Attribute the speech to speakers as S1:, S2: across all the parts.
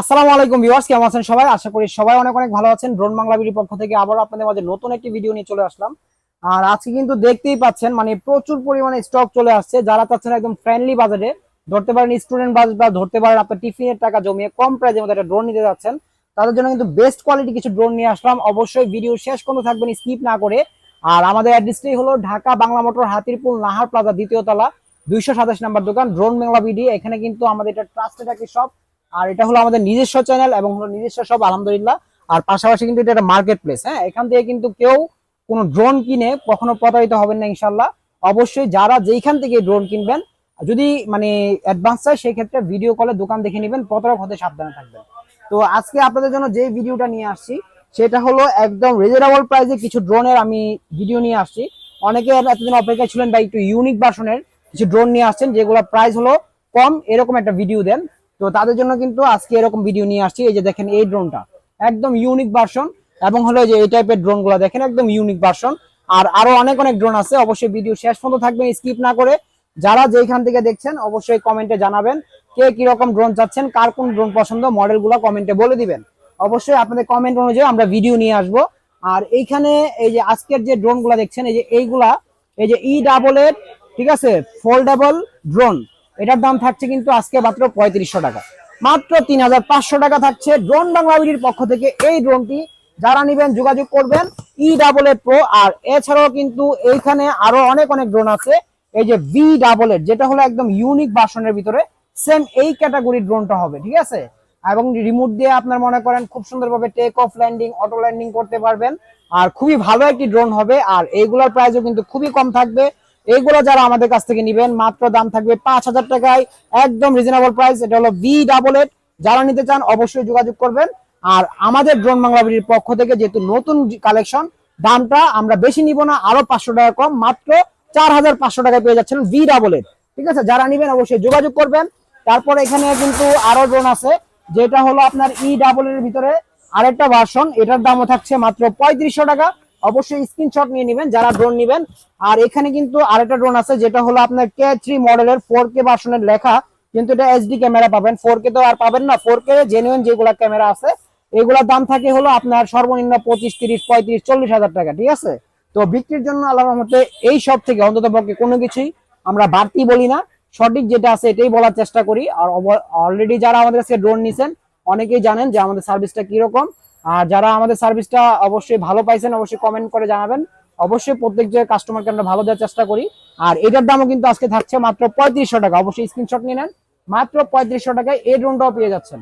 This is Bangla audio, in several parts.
S1: আসসালামু আলাইকুম ভিউয়ার্স, কেমন আছেন সবাই? আশা করি সবাই অনেক অনেক ভালো আছেন। ড্রোন বাংলা বিডির পক্ষ থেকে আবার আপনাদের মাঝে নতুন একটি ভিডিও নিয়ে চলে আসলাম। আর আজকে কিন্তু দেখতেই পাচ্ছেন মানে প্রচুর পরিমাণে স্টক চলে আসছে। যারা চাচ্ছেন একদম ফ্রেন্ডলি বাজারে ধরতে পারেন স্টুডেন্ট বাজেট বা ধরতে পারেন, আপনার টিফিনের টাকা জমিয়ে কম প্রাইসের মধ্যে একটা ড্রোন নিতে যাচ্ছেন, তাদের জন্য কিন্তু বেস্ট কোয়ালিটি কিছু ড্রোন নিয়ে আসলাম। অবশ্যই ভিডিও শেষ পর্যন্ত থাকবেন স্কিপ না করে। আর আমাদের অ্যাড্রেসটি হলো ঢাকা বাংলা মোটর, হাতিরপুল, নাহার প্লাজা, দ্বিতীয় তলা, দুইশো সাতাশ নাম্বার দোকান ড্রোন বাংলা বিডি। এখানে কিন্তু আমাদের এটা ট্রাস্টেড একটি শপ আর এটা হলো আমাদের নিজস্ব চ্যানেল এবং হলো নিজস্ব সব, আলহামদুলিল্লাহ। আর পাশাপাশি কিন্তু এটা একটা মার্কেট প্লেস হ্যাঁ? এখান থেকে কিন্তু কেউ কোনো ড্রোন কিনে কখনো প্রতারিত হবেন না ইনশাল্লাহ অবশ্যই যারা যেইখান থেকে ড্রোন কিনবেন, যদি মানে অ্যাডভান্স চাই সেই ক্ষেত্রে ভিডিও কলে দোকান দেখে নেবেন, প্রতারক হতে সাবধানে থাকবেন। তো আজকে আপনাদের জন্য যে ভিডিওটা নিয়ে আসছি, সেটা হলো একদম রিজনেবল প্রাইসে কিছু ড্রোনের আমি ভিডিও নিয়ে আসছি। অনেকে এতদিন অপেক্ষা ছিলেন বা একটু ইউনিক ভার্সনের কিছু ড্রোন নিয়ে আসছেন যেগুলো প্রাইস হলো কম, এরকম একটা ভিডিও দেন। তো তাদের জন্য কিন্তু আজকে এরকম ভিডিও নিয়ে আসছি। এই যে দেখেন এই ড্রোনটা একদম ইউনিক ভার্সন এবং হলো যে এই টাইপের ড্রোনগুলো দেখেন, একদম ইউনিক ভার্সন আর আরও অনেক অনেক ড্রোন আছে, অবশ্যই ভিডিও শেষ পর্যন্ত থাকবেন স্কিপ না করে। যারা যেখান থেকে দেখছেন, অবশ্যই কমেন্টে জানাবেন কে কি রকম ড্রোন চাচ্ছেন, কার কোন ড্রোন পছন্দ মডেলগুলো কমেন্টে বলে দিবেন। অবশ্যই আপনাদের কমেন্ট অনুযায়ী আমরা ভিডিও নিয়ে আসব। আর এইখানে এই যে আজকের যে ড্রোনগুলা দেখছেন, এই যে এইগুলা, এই যে ই ডাবল এর ঠিক আছে? ফোল্ডেবল ড্রোন এটার দাম থাকছে কিন্তু আজকে মাত্র পঁয়ত্রিশশো টাকা। মাত্র তিন হাজার পাঁচশো টাকা থাকছে ড্রোন বাংলাবিডির পক্ষ থেকে এই ড্রোনটি। যারা নিবেন, যোগাযোগ করবেন ই ডাবল এ প্রো আর এছাড়াও কিন্তু এইখানে আরও অনেক অনেক ড্রোন আছে। এই যে ভি ডাবল এর যেটা হলো একদম ইউনিক ভার্সনের ভিতরে সেম এই ক্যাটাগরির ড্রোনটা হবে, ঠিক আছে? এবং রিমোট দিয়ে আপনার মনে করেন খুব সুন্দরভাবে take off landing auto landing করতে পারবেন। আর খুবই ভালো একটি ড্রোন হবে, আর এইগুলোর প্রাইসও কিন্তু খুবই কম থাকবে। এইগুলো যারা আমাদের কাছ থেকে নিবেন, মাত্র দাম থাকবে পাঁচ হাজার টাকায়, একদম রিজনেবল প্রাইস এটা হলো ভি ডাবল এট যারা নিতে চান অবশ্যই যোগাযোগ করবেন। আর আমাদের ড্রোন বাংলাবির পক্ষ থেকে যেহেতু নতুন কালেকশন দামটা আমরা বেশি নিব না, আরও পাঁচশো টাকা কম, মাত্র চার হাজার পাঁচশো টাকায় পেয়ে যাচ্ছেন ভি ডাবল এট ঠিক আছে? যারা নিবেন অবশ্যই যোগাযোগ করবেন। তারপর এখানে কিন্তু আরও ড্রোন আছে, যেটা হলো আপনার ই ডাবল এর ভিতরে আরেকটা ভার্সন এটার দামও থাকছে মাত্র পঁয়ত্রিশশো টাকা। অবশ্যই স্ক্রিনশট নিয়ে নেবেন, যারা ড্রোন নেবেন। আর এখানে কিন্তু আরেকটা ড্রোন আছে, যেটা হলো আপনার কে থ্রি মডেলের ফোর কে ভার্সনের লেখা। কিন্তু এটা এইচডি ক্যামেরা পাবেন। ফোর কে তো আর পাবেন না। ফোর কে জেনুইন যেগুলা ক্যামেরা আছে, এগুলার দাম থাকে হলো আপনার সর্বনিম্ন পঁচিশ, তিরিশ, পঁয়ত্রিশ, চল্লিশ হাজার টাকা, ঠিক আছে? তো বিক্রির জন্য আল্লাহ রহমতে এই সব থেকে অন্তত পক্ষে কোনো কিছুই আমরা বাড়তি বলি না। সঠিক যেটা আছে এটাই বলার চেষ্টা করি। আর অলরেডি যারা আমাদের কাছে ড্রোন নিছেন, অনেকেই জানেন যে আমাদের সার্ভিসটা কীরকম। আর যারা আমাদের সার্ভিসটা অবশ্যই ভালো পাইছেন, অবশ্যই কমেন্ট করে জানাবেন। অবশ্যই প্রত্যেক যে কাস্টমারকে আমরা ভালো দেওয়ার চেষ্টা করি। আর এটার দামও কিন্তু আজকে থাকছে মাত্র পঁয়ত্রিশশো টাকা। অবশ্যই স্ক্রিনশট নিয়ে নেন। মাত্র পঁয়ত্রিশশো টাকায় এই ড্রোনটাও পেয়ে যাচ্ছেন।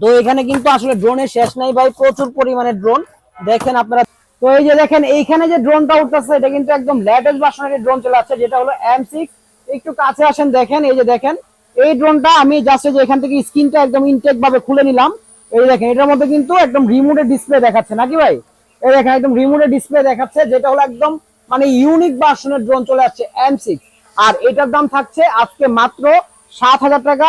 S1: তো এখানে কিন্তু আসলে ড্রোনের শেষ নাই ভাই, প্রচুর পরিমাণে ড্রোন দেখেন আপনারা, তো এই যে দেখেন, এইখানে যে ড্রোনটা উঠতেছে, এটা কিন্তু একদম লেটেস্ট ভার্সনের ড্রোন চলে আসছে, যেটা হলো এম সিক্স একটু কাছে আসেন দেখেন, এই যে দেখেন, এই ড্রোনটা আমি জাস্ট যে এখান থেকে স্ক্রিনটা একদম ইনটেক ভাবে খুলে নিলাম। এই দেখেন, এটার মধ্যে কিন্তু একদম রিমোটের ডিসপ্লে দেখাচ্ছে, নাকি ভাই? এই দেখেন, একদম রিমোটের ডিসপ্লে দেখাচ্ছে, যেটা হলো একদম মানে ইউনিক ভার্সনের ড্রোন চলে আসছে এম আর এটার দাম থাকছে আজকে মাত্র সাত হাজার টাকা।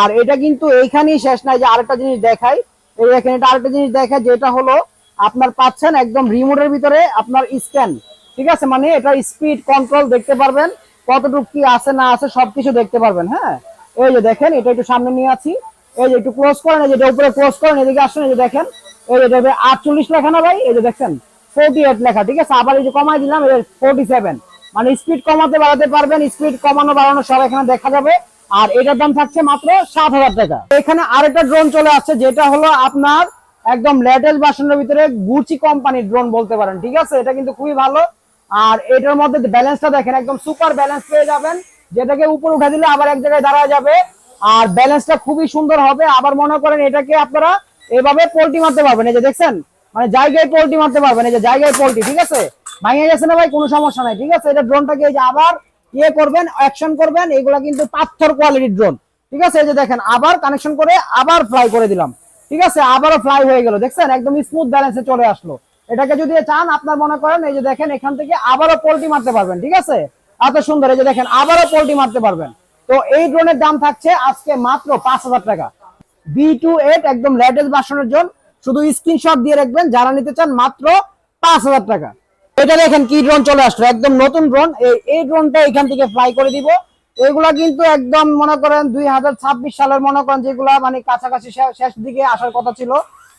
S1: আর এটা কিন্তু এইখানেই শেষ নাই, যে আরেকটা জিনিস দেখাই। এই দেখেন, এটা আরেকটা জিনিস দেখায় যেটা হলো আপনার পাচ্ছেন একদম রিমোটের ভিতরে আপনার স্ক্যান ঠিক আছে? মানে এটা স্পিড কন্ট্রোল দেখতে পারবেন, কতটুকু কি আছে না আছে সবকিছু দেখতে পারবেন হ্যাঁ? এই যে দেখেন, এটা একটু সামনে নিয়ে আছি এই যে একটু ক্লোজ করেন, এই যে উপরে ক্লোজ করেন, এদিকে আসেন, এই যে দেখেন, এই যে এটা আটচল্লিশ লেখা না ভাই? এই যে দেখছেন ফোর্টি এইট লেখা, ঠিক আছে? আবার এই যে কমাই দিলাম এই ফোর্টি সেভেন মানে স্পিড কমাতে বাড়াতে পারবেন স্পিড কমানো বাড়ানো সব এখানে দেখা যাবে। আর এটার দাম থাকছে মাত্র সাত হাজার টাকা। এখানে আরেকটা ড্রোন চলে আসছে, যেটা হলো আপনার একদম লেটেস্ট বাসনের ভিতরে গুচি কোম্পানির ড্রোন বলতে পারেন, ঠিক আছে? এটা কিন্তু খুবই ভালো। আর এটার মধ্যে ব্যালেন্সটা দেখেন, একদম সুপার ব্যালেন্স পেয়ে যাবেন। যেটাকে উপর উঠে দিলে আবার এক জায়গায় দাঁড়া যাবে। আর ব্যালেন্সটা খুবই সুন্দর হবে। আবার মনে করেন এটাকে আপনারা এভাবে পোল্টি মারতে পারবেন। এই যে দেখছেন? মানে জায়গায় পোল্টি মারতে পারবেন। এই যে জায়গায় পোল্টি ঠিক আছে? ভাঙে গেছে না ভাই? কোনো সমস্যা নাই, ঠিক আছে? এটা ড্রোনটাকে এই যে আবার ইয়ে করবেন অ্যাকশন করবেন। এগুলা কিন্তু পাথর কোয়ালিটির ড্রোন ঠিক আছে? এই যে দেখেন, আবার কানেকশন করে আবার ফ্লাই করে দিলাম, ঠিক আছে? আবারও ফ্লাই হয়ে গেল, দেখছেন? একদম স্মুথ ব্যালেন্সে চলে আসলো। এটাকে যদি চান, আপনার মনে করেন, এই যে দেখেন, এখান থেকে আবারও পোল্টি মারতে পারবেন, ঠিক আছে? এত সুন্দর, এই যে দেখেন, আবারও পোল্টি মারতে পারবেন। তো এই ড্রোনের দাম থাকছে আজকে মাত্র পাঁচ হাজার টাকা। বি টু এইট একদম লেটেস্ট ভার্সনের জন্য শুধু স্ক্রিনশট দিয়ে রাখবেন, যারা নিতে চান মাত্র পাঁচ হাজার টাকা। এটা দেখেন কি ড্রোন চলে আসলো, একদম নতুন ড্রোন এই ড্রোনটা এখান থেকে ফ্লাই করে দিব। এগুলা কিন্তু একদম মনে করেন দুই হাজার ছাব্বিশ সালের মনে করেন যেগুলা মানে কাছাকাছি শেষ দিকে আসার কথা ছিল।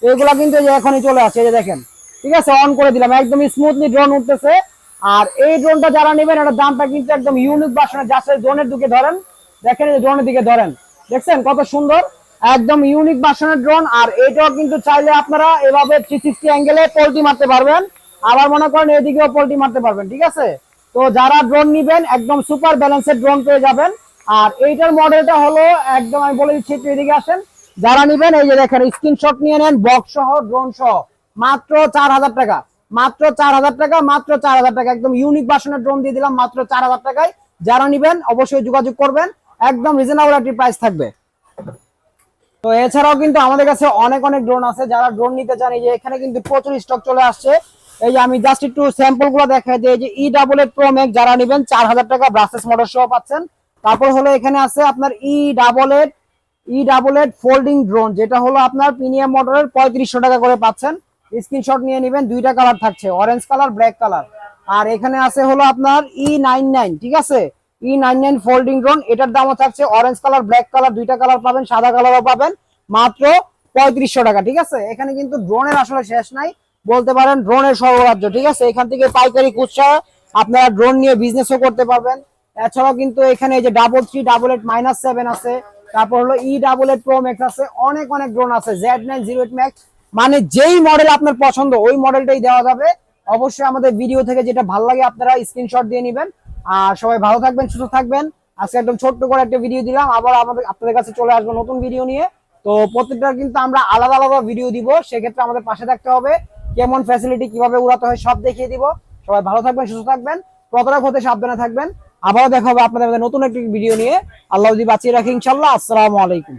S1: এগুলা কিন্তু এখনই চলে আসছে যে দেখেন। ঠিক আছে অন করে দিলাম। একদম স্মুথলি ড্রোন উঠতেছে। আর এই ড্রোনটা যারা নেবেন, এটার দামটা কিন্তু একদম ইউনিক বাসনের জাস্ট ড্রোনের দিকে ধরেন। দেখেন এই ড্রোনের দিকে ধরেন। দেখছেন কত সুন্দর? একদম ইউনিক বাসনের ড্রোন আর এটাও কিন্তু চাইলে আপনারা এভাবে থ্রি সিক্সটি অ্যাঙ্গেলে পোল্টি মারতে পারবেন। আবার মনে করেন এদিকেও পোল্টি মারতে পারবেন, ঠিক আছে? তো যারা ড্রোন নিবেন, একদম সুপার ব্যালেন্সের ড্রোন পেয়ে যাবেন। আর এইটার মডেলটা হলো, একদম আমি বলে দিচ্ছি, একটু এদিকে আসেন। যারা নিবেন, এই যে দেখেন স্ক্রিনশট নিয়ে নেন বক্স সহ ড্রোন সহ। মাত্র চার হাজার টাকা। মাত্র চার হাজার টাকা, মাত্র চার হাজার টাকা। একদম ইউনিক বাসনের ড্রোন দিয়ে দিলাম, মাত্র চার হাজার টাকায়। যারা নিবেন, অবশ্যই যোগাযোগ করবেন। একদম রিজনেবল একটি প্রাইস থাকবে। তো এছাড়াও কিন্তু আমাদের কাছে অনেক অনেক ড্রোন আছে। যারা ড্রোন নিতে চান, এই যে এখানে কিন্তু প্রচুর স্টক চলে আসছে। এই যে আমি জাস্ট একটু স্যাম্পলগুলো দেখাই দিই। যে E double eight pro max যারা নেবেন, চার হাজার টাকা ব্রাসেস মডেল সহ পাচ্ছেন। তারপর হলো এখানে আছে আপনার E double eight E double eight folding drone যেটা হলো আপনার প্রিমিয়াম মডেলের পঁয়ত্রিশশো টাকা করে পাচ্ছেন। স্ক্রিনশট নিয়ে নেবেন, দুইটা কালার থাকছে অরেঞ্জ কালার ব্ল্যাক কালার আর এখানে আছে হলো আপনার ই নাইন নাইন ঠিক আছে? E nine nine folding drone এটার দামও থাকছে অরেঞ্জ কালার ব্ল্যাক কালার দুইটা কালার পাবেন, সাদা কালারও পাবেন, মাত্র পঁয়ত্রিশশো টাকা, ঠিক আছে? এখানে কিন্তু ড্রোনের আসলে শেষ নাই, বলতে পারেন ড্রোনের সর্বরাজ্য ঠিক আছে? এখান থেকে পাইকারি খুচরা, আপনারা ড্রোন নিয়ে বিজনেসও করতে পারবেন। এছাড়াও কিন্তু এখানে যে double three double eight minus seven আছে, তারপর হলো E double eight pro max আছে, অনেক অনেক ড্রোন আছে Z nine zero eight max মানে যেই মডেল আপনার পছন্দ, ওই মডেলটাই দেওয়া যাবে। অবশ্যই আমাদের ভিডিও থেকে যেটা ভালো লাগে আপনারা স্ক্রিনশট দিয়ে নেবেন। আর সবাই ভালো থাকবেন, সুস্থ থাকবেন। আজকে একদম ছোট্ট করে একটা ভিডিও দিলাম, আবার আমাদের আপনাদের কাছে চলে আসব নতুন ভিডিও নিয়ে। তো প্রত্যেকটা কিন্তু আমরা আলাদা আলাদা ভিডিও দিব, সেক্ষেত্রে আমাদের পাশে থাকতে হবে। কেমন ফ্যাসিলিটি কীভাবে উড়াতে হয় সব দেখিয়ে দিব। সবাই ভালো থাকবেন, সুস্থ থাকবেন। প্রতারক হতে সাবধানে থাকবেন। আবারও দেখা হবে আপনাদের নতুন একটি ভিডিও নিয়ে। আল্লাহ বাঁচিয়ে রাখি ইনশাল্লাহ আসসালামু আলাইকুম।